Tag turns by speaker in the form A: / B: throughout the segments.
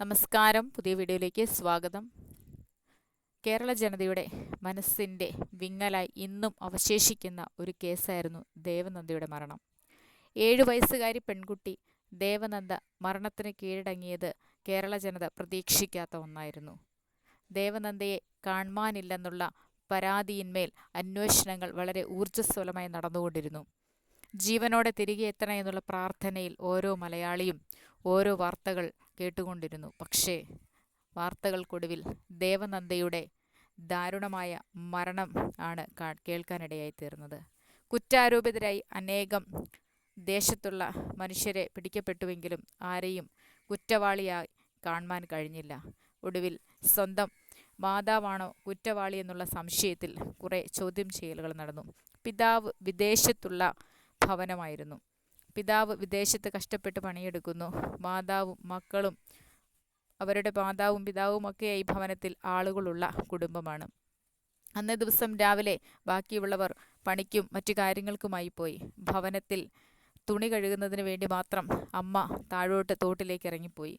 A: നമസ്കാരം. പുതിയ വീഡിയോയിലേക്ക് സ്വാഗതം. കേരള ജനതയുടെ മനസ്സിന്റെ വിങ്ങലായി ഇന്നും അവശേഷിക്കുന്ന ഒരു കേസായിരുന്നു ദേവനന്ദയുടെ മരണം. ഏഴു വയസ്സുകാരി പെൺകുട്ടി ദേവനന്ദ മരണത്തിന് കീഴടങ്ങിയത് കേരള ജനത പ്രതീക്ഷിക്കാത്ത ഒന്നായിരുന്നു. ദേവനന്ദയെ കാണുവാനില്ലെന്നുള്ള പരാതിയിന്മേൽ അന്വേഷണങ്ങൾ വളരെ ഊർജസ്വലമായി നടന്നുകൊണ്ടിരുന്നു. ജീവനോടെ തിരികെ എത്തണമെന്നുള്ള പ്രാർത്ഥനയിൽ ഓരോ മലയാളിയും ഓരോ വാർത്തകൾ കേട്ടുകൊണ്ടിരുന്നു. പക്ഷേ വാർത്തകൾക്കൊടുവിൽ ദേവനന്ദയുടെ ദാരുണമായ മരണം ആണ് കേൾക്കാനിടയായി തീർന്നത്. കുറ്റാരോപിതരായി അനേകം ദേശത്തുള്ള മനുഷ്യരെ പിടിക്കപ്പെട്ടുവെങ്കിലും ആരെയും കുറ്റവാളിയായി കാണുവാൻ കഴിഞ്ഞില്ല. ഒടുവിൽ സ്വന്തം മാതാവാണോ കുറ്റവാളി എന്നുള്ള സംശയത്തിൽ കുറേ ചോദ്യം ചെയ്യലുകൾ നടന്നു. പിതാവ് വിദേശത്തുള്ള ഭവനമായിരുന്നു. പിതാവ് വിദേശത്ത് കഷ്ടപ്പെട്ട് പണിയെടുക്കുന്നു. മാതാവും മക്കളും അവരുടെ മാതാവും പിതാവും ഒക്കെ ഈ ഭവനത്തിൽ ആളുകളുള്ള കുടുംബമാണ്. അന്നേ ദിവസം രാവിലെ ബാക്കിയുള്ളവർ പണിക്കും മറ്റു കാര്യങ്ങൾക്കുമായി പോയി. ഭവനത്തിൽ തുണി കഴുകുന്നതിന് വേണ്ടി മാത്രം അമ്മ താഴോട്ട് തോട്ടിലേക്ക് ഇറങ്ങിപ്പോയി.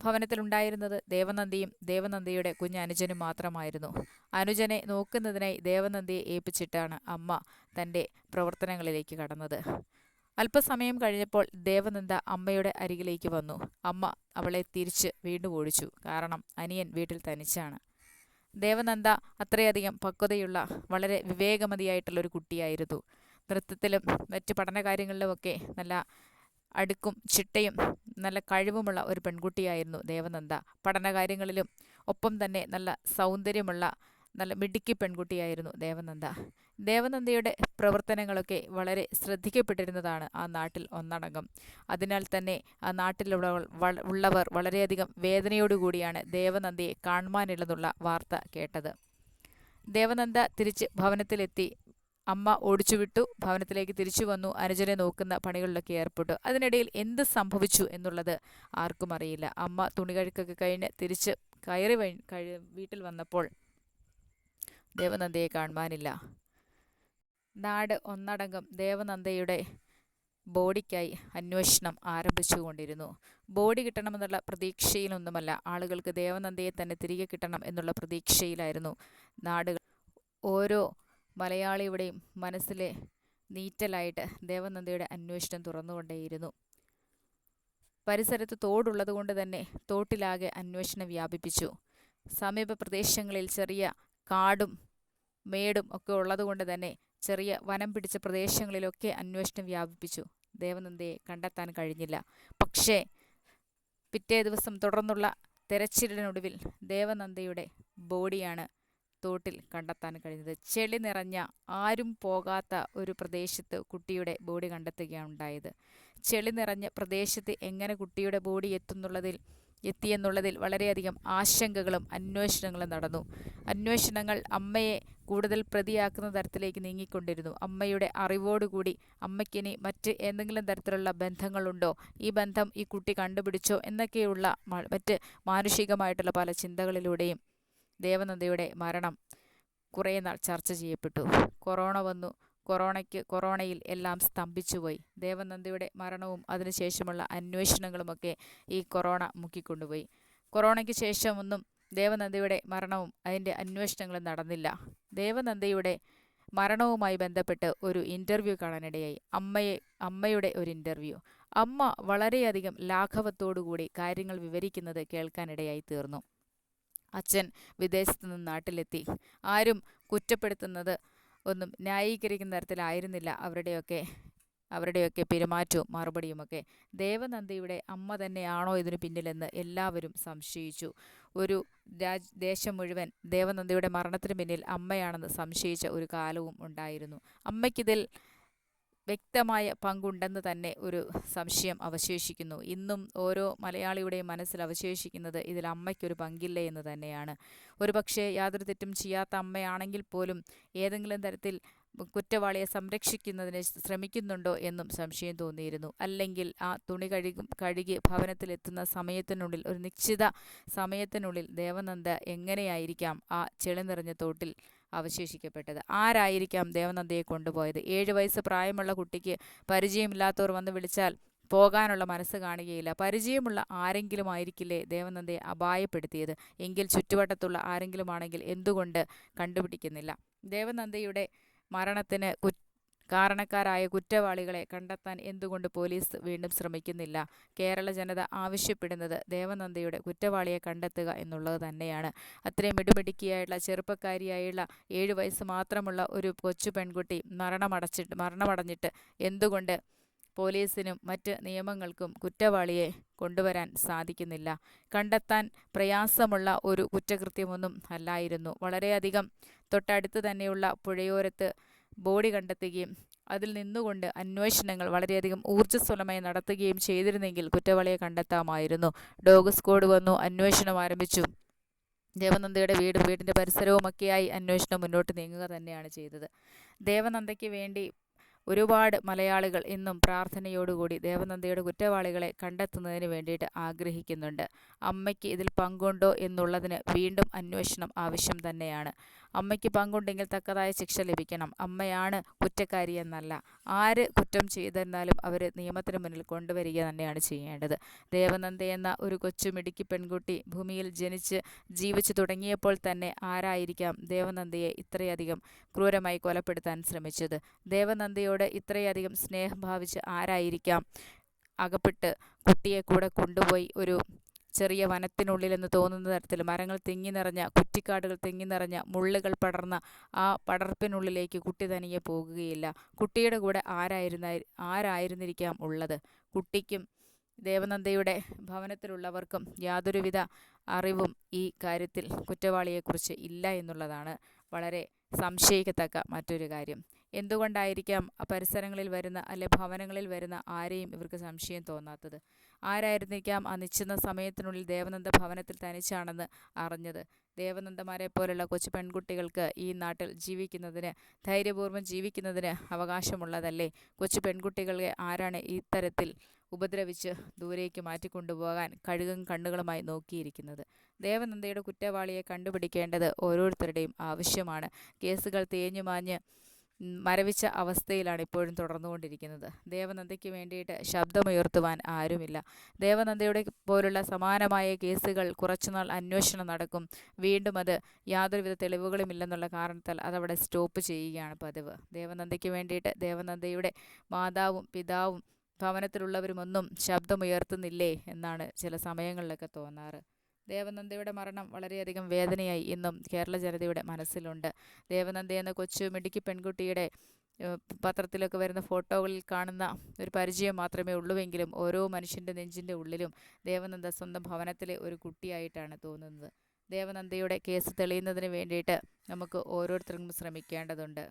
A: ഭവനത്തിലുണ്ടായിരുന്നത് ദേവനന്ദിയും ദേവനന്ദിയുടെ കുഞ്ഞ് അനുജനും മാത്രമായിരുന്നു. അനുജനെ നോക്കുന്നതിനായി ദേവനന്ദിയെ ഏൽപ്പിച്ചിട്ടാണ് അമ്മ തന്റെ പ്രവർത്തനങ്ങളിലേക്ക് കടന്നത്. അല്പസമയം കഴിഞ്ഞപ്പോൾ ദേവനന്ദ അമ്മയുടെ അരികിലേക്ക് വന്നു. അമ്മ അവളെ തിരിച്ച് വീണ്ടും ഓടിച്ചു. കാരണം അനിയൻ വീട്ടിൽ തനിച്ചാണ്. ദേവനന്ദ അത്രയധികം പക്വതയുള്ള വളരെ വിവേകമതിയായിട്ടുള്ള ഒരു കുട്ടിയായിരുന്നു. നൃത്തത്തിലും മറ്റ് പഠനകാര്യങ്ങളിലുമൊക്കെ നല്ല അടുക്കും ചിട്ടയും നല്ല കഴിവുമുള്ള ഒരു പെൺകുട്ടിയായിരുന്നു ദേവനന്ദ. പഠനകാര്യങ്ങളിലും ഒപ്പം തന്നെ നല്ല സൗന്ദര്യമുള്ള നല്ല മിടുക്കി പെൺകുട്ടിയായിരുന്നു ദേവനന്ദ. ദേവനന്ദയുടെ പ്രവർത്തനങ്ങളൊക്കെ വളരെ ശ്രദ്ധിക്കപ്പെട്ടിരുന്നതാണ് ആ നാട്ടിൽ ഒന്നടങ്കം. അതിനാൽ തന്നെ ആ നാട്ടിലുള്ള ഉള്ളവർ വളരെയധികം വേദനയോടുകൂടിയാണ് ദേവനന്ദയെ കാണുവാനില്ലെന്നുള്ള വാർത്ത കേട്ടത്. ദേവനന്ദ തിരിച്ച് ഭവനത്തിലെത്തി. അമ്മ ഓടിച്ചുവിട്ടു. ഭവനത്തിലേക്ക് തിരിച്ചു വന്നു. അനുജനെ നോക്കുന്ന പണികളിലൊക്കെ ഏർപ്പെട്ടു. അതിനിടയിൽ എന്ത് സംഭവിച്ചു എന്നുള്ളത് ആർക്കും അറിയില്ല. അമ്മ തുണി കഴുക്കൊക്കെ കഴിഞ്ഞ് തിരിച്ച് കയറി വീട്ടിൽ വന്നപ്പോൾ ദേവനന്ദയെ കാണുവാനില്ല. നാട് ഒന്നടങ്കം ദേവനന്ദയുടെ ബോഡിക്കായി അന്വേഷണം ആരംഭിച്ചുകൊണ്ടിരുന്നു. ബോഡി കിട്ടണമെന്നുള്ള പ്രതീക്ഷയിലൊന്നുമല്ല ആളുകൾക്ക് ദേവനന്ദയെ തന്നെ തിരികെ കിട്ടണം എന്നുള്ള പ്രതീക്ഷയിലായിരുന്നു നാടുകൾ. ഓരോ മലയാളിയുടെയും മനസ്സിലെ നീറ്റലായിട്ട് ദേവനന്ദയുടെ അന്വേഷണം തുറന്നുകൊണ്ടേയിരുന്നു. പരിസരത്ത് തോടുള്ളത് കൊണ്ട് തന്നെ തോട്ടിലാകെ അന്വേഷണം വ്യാപിപ്പിച്ചു. സമീപ പ്രദേശങ്ങളിൽ ചെറിയ കാടും മേടും ഒക്കെ ഉള്ളതുകൊണ്ട് തന്നെ ചെറിയ വനം പിടിച്ച പ്രദേശങ്ങളിലൊക്കെ അന്വേഷണം വ്യാപിപ്പിച്ചു. ദേവനന്ദയെ കണ്ടെത്താൻ കഴിഞ്ഞില്ല. പക്ഷേ പിറ്റേ ദിവസം തുടർന്നുള്ള തെരച്ചിലിനൊടുവിൽ ദേവനന്ദയുടെ ബോഡിയാണ് തോട്ടിൽ കണ്ടെത്താൻ കഴിഞ്ഞത്. ചെളി നിറഞ്ഞ ആരും പോകാത്ത ഒരു പ്രദേശത്ത് കുട്ടിയുടെ ബോഡി കണ്ടെത്തുകയാണ് ഉണ്ടായത് ചെളി നിറഞ്ഞ പ്രദേശത്ത് എങ്ങനെ കുട്ടിയുടെ ബോഡി എത്തുന്നുള്ളതിൽ എത്തിയെന്നുള്ളതിൽ വളരെയധികം ആശങ്കകളും അന്വേഷണങ്ങളും നടന്നു. അന്വേഷണങ്ങൾ അമ്മയെ കൂടുതൽ പ്രതിയാക്കുന്ന തരത്തിലേക്ക് നീങ്ങിക്കൊണ്ടിരുന്നു. അമ്മയുടെ അറിവോടുകൂടി അമ്മയ്ക്കിനി മറ്റ് എന്തെങ്കിലും തരത്തിലുള്ള ബന്ധങ്ങളുണ്ടോ? ഈ ബന്ധം ഈ കുട്ടി കണ്ടുപിടിച്ചോ? എന്നൊക്കെയുള്ള മറ്റ് മാനുഷികമായിട്ടുള്ള പല ചിന്തകളിലൂടെയും ദേവനന്ദയുടെ മരണം കുറേ നാൾ ചർച്ച ചെയ്യപ്പെട്ടു. കൊറോണ വന്നു. കൊറോണയ്ക്ക് കൊറോണയിൽ എല്ലാം സ്തംഭിച്ചുപോയി. ദേവനന്ദയുടെ മരണവും അതിനുശേഷമുള്ള അന്വേഷണങ്ങളുമൊക്കെ ഈ കൊറോണ മുക്കിക്കൊണ്ടുപോയി. കൊറോണയ്ക്ക് ശേഷമൊന്നും ദേവനന്ദയുടെ മരണവും അതിന്റെ അന്വേഷണങ്ങളും നടന്നില്ല. ദേവനന്ദയുടെ മരണവുമായി ബന്ധപ്പെട്ട് ഒരു ഇന്റർവ്യൂ കാണാനിടയായി. അമ്മയെ അമ്മയുടെ ഒരു ഇന്റർവ്യൂ അമ്മ വളരെയധികം ലാഘവത്തോടുകൂടി കാര്യങ്ങൾ വിവരിക്കുന്നത് കേൾക്കാനിടയായി തീർന്നു. അച്ഛൻ വിദേശത്ത് നിന്ന് നാട്ടിലെത്തി. ആരും കുറ്റപ്പെടുത്തുന്നത് ഒന്നും ന്യായീകരിക്കുന്ന തരത്തിലായിരുന്നില്ല. അവരുടെയൊക്കെ അവരുടെയൊക്കെ പെരുമാറ്റവും മറുപടിയുമൊക്കെ. ദേവനന്ദിയുടെ അമ്മ തന്നെയാണോ ഇതിന് പിന്നിലെന്ന് എല്ലാവരും സംശയിച്ചു. ഒരു രാജ് ദേശം മുഴുവൻ ദേവനന്ദിയുടെ മരണത്തിന് പിന്നിൽ അമ്മയാണെന്ന് സംശയിച്ച ഒരു കാലവും ഉണ്ടായിരുന്നു. അമ്മയ്ക്കിതിൽ വ്യക്തമായ പങ്കുണ്ടെന്ന് തന്നെ ഒരു സംശയം അവശേഷിക്കുന്നു. ഇന്നും ഓരോ മലയാളിയുടെയും മനസ്സിൽ അവശേഷിക്കുന്നത് ഇതിൽ അമ്മയ്ക്കൊരു പങ്കില്ലേ എന്ന് തന്നെയാണ്. ഒരുപക്ഷെ യാതൊരു തെറ്റും ചെയ്യാത്ത അമ്മയാണെങ്കിൽ പോലും ഏതെങ്കിലും തരത്തിൽ കുറ്റവാളിയെ സംരക്ഷിക്കുന്നതിന് ശ്രമിക്കുന്നുണ്ടോ എന്നും സംശയം തോന്നിയിരുന്നു. അല്ലെങ്കിൽ ആ തുണി കഴുകും കഴുകി ഭവനത്തിലെത്തുന്ന സമയത്തിനുള്ളിൽ ഒരു നിശ്ചിത സമയത്തിനുള്ളിൽ ദേവനന്ദ എങ്ങനെയായിരിക്കാം ആ ചെളി നിറഞ്ഞ തോട്ടിൽ അവശേഷിക്കപ്പെട്ടത്? ആരായിരിക്കാം ദേവനന്ദയെ കൊണ്ടുപോയത്? ഏഴ് വയസ്സ് പ്രായമുള്ള കുട്ടിക്ക് പരിചയമില്ലാത്തവർ വന്ന് വിളിച്ചാൽ പോകാനുള്ള മനസ്സ് കാണുകയില്ല. പരിചയമുള്ള ആരെങ്കിലും ആയിരിക്കില്ലേ ദേവനന്ദയെ അപായപ്പെടുത്തിയത്? എങ്കിൽ ചുറ്റുവട്ടത്തുള്ള ആരെങ്കിലും ആണെങ്കിൽ എന്തുകൊണ്ട് കണ്ടുപിടിക്കുന്നില്ല? ദേവനന്ദയുടെ മരണത്തിന് കു കാരണക്കാരായ കുറ്റവാളികളെ കണ്ടെത്താൻ എന്തുകൊണ്ട് പോലീസ് വീണ്ടും ശ്രമിക്കുന്നില്ല? കേരള ജനത ആവശ്യപ്പെടുന്നത് ദേവനന്ദയുടെ കുറ്റവാളിയെ കണ്ടെത്തുക എന്നുള്ളത് തന്നെയാണ്. അത്രയും മിടുമിടുക്കിയായിട്ടുള്ള ചെറുപ്പക്കാരിയായുള്ള ഏഴു വയസ്സ് മാത്രമുള്ള ഒരു കൊച്ചു പെൺകുട്ടി മരണമടച്ചിട്ട് മരണമടഞ്ഞിട്ട് എന്തുകൊണ്ട് പോലീസിനും മറ്റ് നിയമങ്ങൾക്കും കുറ്റവാളിയെ കൊണ്ടുവരാൻ സാധിക്കുന്നില്ല. കണ്ടെത്താൻ പ്രയാസമുള്ള ഒരു കുറ്റകൃത്യമൊന്നും അല്ലായിരുന്നു. വളരെയധികം തൊട്ടടുത്ത് തന്നെയുള്ള പുഴയോരത്ത് ബോഡി കണ്ടെത്തുകയും അതിൽ നിന്നുകൊണ്ട് അന്വേഷണങ്ങൾ വളരെയധികം ഊർജസ്വലമായി നടത്തുകയും ചെയ്തിരുന്നെങ്കിൽ കുറ്റവാളിയെ കണ്ടെത്താമായിരുന്നു. ഡോഗ് സ്ക്വാഡ് വന്നു അന്വേഷണം ആരംഭിച്ചു. ദേവനന്ദയുടെ വീടും വീടിന്റെ പരിസരവുമൊക്കെയായി അന്വേഷണം മുന്നോട്ട് നീങ്ങുക തന്നെയാണ് ചെയ്തത്. ദേവനന്ദയ്ക്ക് വേണ്ടി ഒരുപാട് മലയാളികൾ ഇന്നും പ്രാർത്ഥനയോടുകൂടി ദേവനന്ദയുടെ കുറ്റവാളികളെ കണ്ടെത്തുന്നതിന് വേണ്ടിയിട്ട് ആഗ്രഹിക്കുന്നുണ്ട്. അമ്മയ്ക്ക് ഇതിൽ പങ്കുണ്ടോ എന്നുള്ളതിന് വീണ്ടും അന്വേഷണം ആവശ്യം തന്നെയാണ്. അമ്മയ്ക്ക് പങ്കുണ്ടെങ്കിൽ തക്കതായ ശിക്ഷ ലഭിക്കണം. അമ്മയാണ് കുറ്റക്കാരി എന്നല്ല. ആര് കുറ്റം ചെയ്തിരുന്നാലും അവർ നിയമത്തിന് മുന്നിൽ കൊണ്ടുവരിക തന്നെയാണ് ചെയ്യേണ്ടത്. ദേവനന്ദ എന്ന ഒരു കൊച്ചു മിടുക്കി പെൺകുട്ടി ഭൂമിയിൽ ജനിച്ച് ജീവിച്ചു തുടങ്ങിയപ്പോൾ തന്നെ ആരായിരിക്കാം ദേവനന്ദയെ ഇത്രയധികം ക്രൂരമായി കൊലപ്പെടുത്താൻ ശ്രമിച്ചത്? ദേവനന്ദയോട് ഇത്രയധികം സ്നേഹം ഭാവിച്ച് ആരായിരിക്കാം? അകപ്പെട്ട് കുട്ടിയെ കൂടെ കൊണ്ടുപോയി ഒരു ചെറിയ വനത്തിനുള്ളിൽ എന്ന് തോന്നുന്ന തരത്തിൽ മരങ്ങൾ തിങ്ങി നിറഞ്ഞ കുറ്റിക്കാടുകൾ തിങ്ങി നിറഞ്ഞ മുള്ളുകൾ പടർന്ന ആ പടർപ്പിനുള്ളിലേക്ക് കുട്ടി തനിയെ പോകുകയില്ല. കുട്ടിയുടെ കൂടെ ആരായിരുന്ന ആരായിരുന്നിരിക്കാം ഉള്ളത്? കുട്ടിക്കും ദേവനന്ദയുടെ ഭവനത്തിലുള്ളവർക്കും യാതൊരുവിധ അറിവും ഈ കാര്യത്തിൽ കുറ്റവാളിയെക്കുറിച്ച് ഇല്ല എന്നുള്ളതാണ് വളരെ സംശയിക്കത്തക്ക മറ്റൊരു കാര്യം. എന്തുകൊണ്ടായിരിക്കാം പരിസരങ്ങളിൽ വരുന്ന അല്ലെ ഭവനങ്ങളിൽ വരുന്ന ആരെയും ഇവർക്ക് സംശയം തോന്നാത്തത്? ആരായിരുന്നിരിക്കാം ആ നിശ്ചിത സമയത്തിനുള്ളിൽ ദേവനന്ദ ഭവനത്തിൽ തനിച്ചാണെന്ന് അറിഞ്ഞത്? ദേവനന്ദമാരെ പോലുള്ള കൊച്ചു പെൺകുട്ടികൾക്ക് ഈ നാട്ടിൽ ജീവിക്കുന്നതിന് ധൈര്യപൂർവം ജീവിക്കുന്നതിന് അവകാശമുള്ളതല്ലേ? കൊച്ചു പെൺകുട്ടികളെ ആരാണ് ഇത്തരത്തിൽ ഉപദ്രവിച്ച് ദൂരേക്ക് മാറ്റിക്കൊണ്ടുപോകാൻ കഴുകും കണ്ണുകളുമായി നോക്കിയിരിക്കുന്നത്? ദേവനന്ദയുടെ കുറ്റവാളിയെ കണ്ടുപിടിക്കേണ്ടത് ഓരോരുത്തരുടെയും ആവശ്യമാണ്. കേസുകൾ തേഞ്ഞുമാഞ്ഞ് മരവിച്ച അവസ്ഥയിലാണ് ഇപ്പോഴും തുടർന്നുകൊണ്ടിരിക്കുന്നത്. ദേവനന്ദയ്ക്ക് വേണ്ടിയിട്ട് ശബ്ദമുയർത്തുവാൻ ആരുമില്ല. ദേവനന്ദയുടെ പോലുള്ള സമാനമായ കേസുകൾ കുറച്ചുനാൾ അന്വേഷണം നടക്കും. വീണ്ടും അത് യാതൊരുവിധ തെളിവുകളുമില്ലെന്നുള്ള കാരണത്താൽ അതവിടെ സ്റ്റോപ്പ് ചെയ്യുകയാണ് പതിവ്. ദേവനന്ദയ്ക്ക് വേണ്ടിയിട്ട് ദേവനന്ദയുടെ മാതാവും പിതാവും ഭവനത്തിലുള്ളവരുമൊന്നും ശബ്ദമുയർത്തുന്നില്ലേ എന്നാണ് ചില സമയങ്ങളിലൊക്കെ തോന്നാറ്. ദേവനന്ദയുടെ മരണം വളരെയധികം വേദനയായി ഇന്നും കേരള ജനതയുടെ മനസ്സിലുണ്ട്. ദേവനന്ദ എന്ന കൊച്ചു മിടുക്കി പെൺകുട്ടിയുടെ പത്രത്തിലൊക്കെ വരുന്ന ഫോട്ടോകളിൽ കാണുന്ന ഒരു പരിചയം മാത്രമേ ഉള്ളൂവെങ്കിലും ഓരോ മനുഷ്യന്റെ നെഞ്ചിന്റെ ഉള്ളിലും ദേവനന്ദ സ്വന്തം ഭവനത്തിലെ ഒരു കുട്ടിയായിട്ടാണ് തോന്നുന്നത്. ദേവനന്ദയുടെ കേസ് തെളിയുന്നതിന് വേണ്ടിയിട്ട് നമുക്ക് ഓരോരുത്തർക്കും ശ്രമിക്കേണ്ടതുണ്ട്.